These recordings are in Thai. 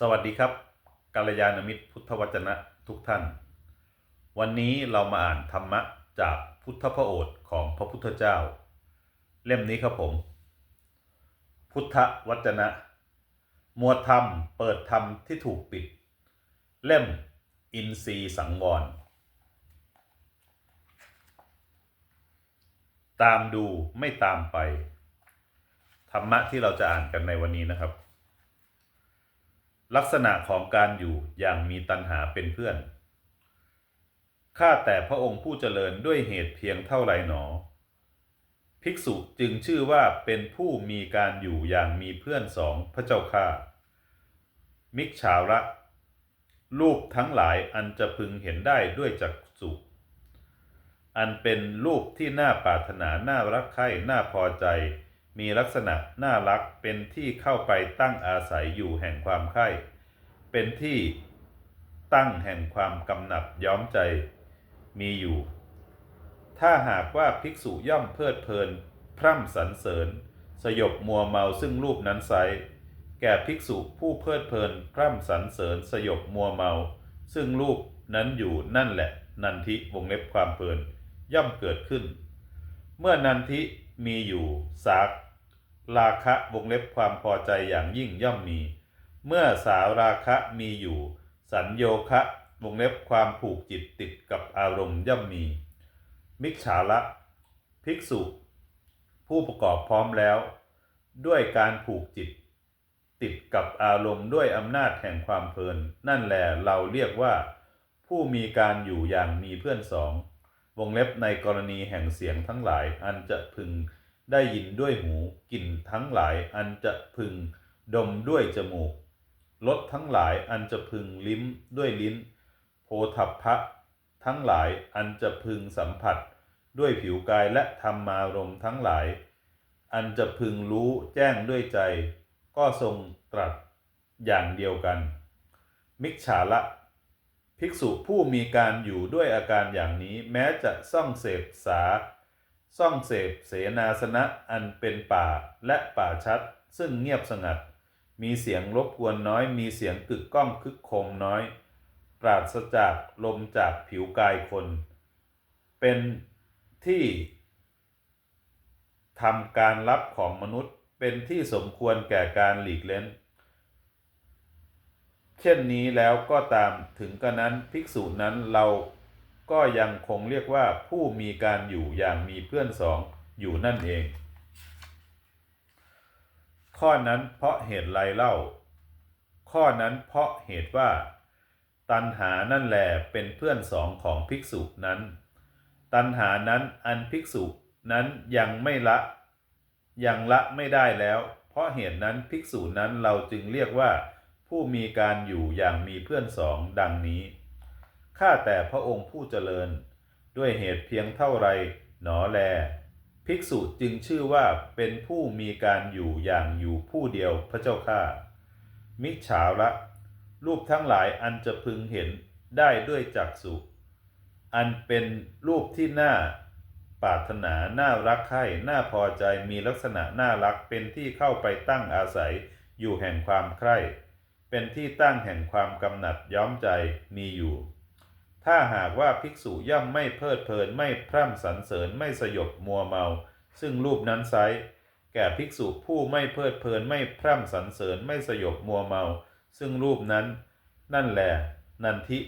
สวัสดีครับกัลยาณมิตรพุทธวจนะทุกท่าน วันนี้เรามาอ่านธรรมะจากพุทธพระโอษฐ์ของพระพุทธเจ้า เล่มนี้ครับผม พุทธวจนะหมวดธรรมเปิดธรรมที่ถูกปิด เล่มอินทรีสังวร ตามดูไม่ตามไป ธรรมะที่เราจะอ่านกันในวันนี้นะครับ ลักษณะของการอยู่อย่างมีตัณหาเป็นเพื่อน ข้าแต่พระองค์ผู้เจริญด้วยเหตุเพียงเท่าไรหนอ ภิกษุจึงชื่อว่าเป็นผู้มีการอยู่อย่างมีเพื่อนสองพระเจ้าข้า มิกฉาระรูปทั้งหลายอันจะพึงเห็นได้ด้วยจักษุอันเป็นรูปที่น่าปรารถนา น่ารักใคร่ น่าพอใจ มีลักษณะน่ารักเป็นที่เข้าไปตั้งอาศัยอยู่แห่งความใคร่เป็นที่ตั้งแห่งความกำหนัดย้อมใจมีอยู่ ถ้าหากว่าภิกษุย่อมเพลิดเพลิน พร่ำสรรเสริญ สยบมัวเมาซึ่งรูปนั้นไซแก่ภิกษุผู้เพลิดเพลิน พร่ำสรรเสริญ สยบมัวเมา ซึ่งรูปนั้นอยู่นั่นแหละ นันทิวงเล็บความเพลินย่อมเกิดขึ้น เมื่อนันทิมีอยู่สาก ราคะวงเล็บความพอใจอย่างยิ่งย่อมมี เมื่อสาวราคะมีอยู่ สัญโยคะวงเล็บความผูกจิตติดกับอารมณ์ย่อมมี มิจฉาละภิกษุ ผู้ประกอบพร้อมแล้ว ด้วยการผูกจิต ติดกับอารมณ์ด้วยอำนาจแห่งความเพลิน นั่นแหละเราเรียกว่า ผู้มีการอยู่อย่างมีเพื่อนสอง วงเล็บในกรณีแห่งเสียงทั้งหลายอันจะพึง ได้ยินด้วยหูกลิ่นทั้งหลายอันจะพึงดมด้วยจมูกรสทั้งหลายอันจะพึงลิ้มด้วยลิ้น โพธพะทั้งหลายอันจะพึงสัมผัส ด้วยผิวกายและธรรมารมทั้งหลาย อันจะพึงรู้แจ้งด้วยใจ ก็ทรงตรัสอย่างเดียวกัน มิจฉาละ ภิกษุผู้มีการอยู่ด้วยอาการอย่างนี้แม้จะซ่องเสพสา ซ่องเสพเสนาสนะอันเป็นป่าและป่าชัด ซึ่งเงียบสงัด มีเสียงรบกวนน้อย มีเสียงกึกก้องคึกโคมน้อย ปราศจากลมจากผิวกายคน เป็นที่ทำการรับของมนุษย์เป็นที่สมควรแก่การหลีกเล้น เช่นนี้แล้วก็ตามถึงกระนั้นภิกษุนั้นเรา ก็ยังคงเรียกว่าผู้มีการอยู่อย่างมีเพื่อนสองอยู่นั่นเอง ข้อนั้นเพราะเหตุไรเล่า ข้อนั้นเพราะเหตุว่า ตัณหานั่นแหลเป็นเพื่อนสองของภิกษุนั้น ตัณหานั้นอันภิกษุนั้นยังไม่ละ ยังละไม่ได้แล้ว เพราะเหตุนั้นภิกษุนั้นเราจึงเรียกว่า ผู้มีการอยู่อย่างมีเพื่อนสองดังนี้ ข้าแต่พระองค์ผู้เจริญ ด้วยเหตุเพียงเท่าไรหนอแล ภิกษุจึงชื่อว่าเป็นผู้มีการอยู่อย่างอยู่ผู้เดียวพระเจ้าข้ามิฉาละ รูปทั้งหลายอันจะพึงเห็นได้ด้วยจักษุอันเป็นรูปที่น่าปรารถนาน่ารักใคร่น่าพอใจมีลักษณะน่ารักเป็นที่เข้าไปตั้งอาศัยอยู่แห่งความใคร่ เป็นที่ตั้งแห่งความกำหนัดย้อมใจมีอยู่ ถ้าหากว่าภิกษุย่อมไม่เพลิดเพลินไม่พร่ำสรรเสริญไม่สยบมัวเมา ซึ่งรูปนั้นไซแก่ภิกษุผู้ไม่เพลิดเพลินไม่พร่ำสรรเสริญไม่สยบมัวเมา ซึ่งรูปนั้น นั่นแหละนันทิ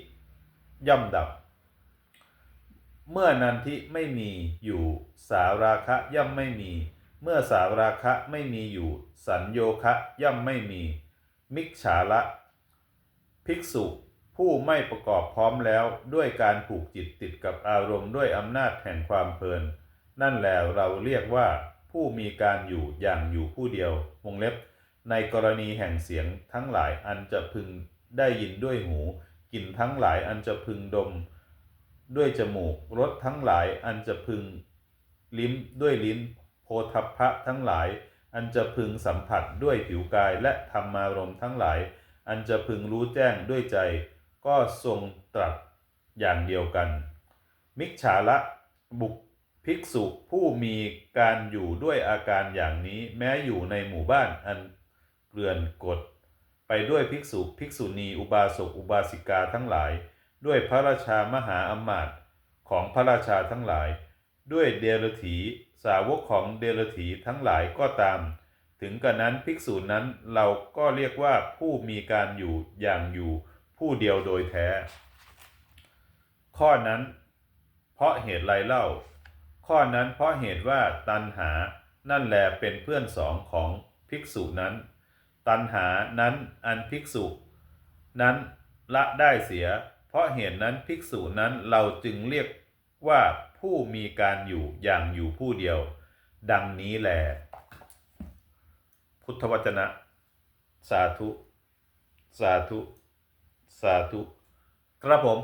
ย่อมดับ เมื่อนันทิไม่มีอยู่ สาราคะย่อมไม่มี เมื่อสาราคะไม่มีอยู่ สัญโยคะย่อมไม่มี มิจฉาละ ภิกษุ ผู้ไม่ประกอบพร้อมแล้วด้วยการผูกจิตติดกับอารมณ์ด้วยอำนาจแห่งความเพลิน นั่นแหละเราเรียกว่าผู้มีการอยู่อย่างอยู่ผู้เดียววงเล็บ ในกรณีแห่งเสียงทั้งหลายอันจะพึงได้ยินด้วยหูกลิ่นทั้งหลายอันจะพึงดม ด้วยจมูกรสทั้งหลายอันจะพึงลิ้มด้วยลิ้น โพธพะทั้งหลาย อันจะพึงสัมผัสด้วยผิวกายและธรรมารมณ์ทั้งหลาย อันจะพึงรู้แจ้งด้วยใจ ก็ทรงตรัสอย่างเดียวกัน มิจฉาละบุคภิกษุผู้มีการอยู่ด้วยอาการอย่างนี้ แม้อยู่ในหมู่บ้านอันเกลื่อนกฎไปด้วยภิกษุภิกษุณีอุบาสกอุบาสิกาทั้งหลาย ด้วยพระราชามหาอำมาตย์ของพระราชาทั้งหลาย ด้วยเดรถีสาวกของเดรถีทั้งหลายก็ตาม ถึงกระนั้นภิกษุนั้นเราก็เรียกว่าผู้มีการอยู่อย่างอยู่ ผู้เดียวโดยแท้ ข้อนั้น เพราะเหตุไรเล่า ข้อนั้นเพราะเหตุว่าตันหานั่นแลเป็นเพื่อนสองของภิกษุนั้น ตันหานั้นอันภิกษุ นั้นละได้เสีย เพราะเหตุนั้นภิกษุนั้นเราจึงเรียกว่าผู้มีการอยู่อย่างอยู่ผู้เดียว ดังนี้แล พุทธวจนะ สาธุ สาธุ สาธุ ครับผม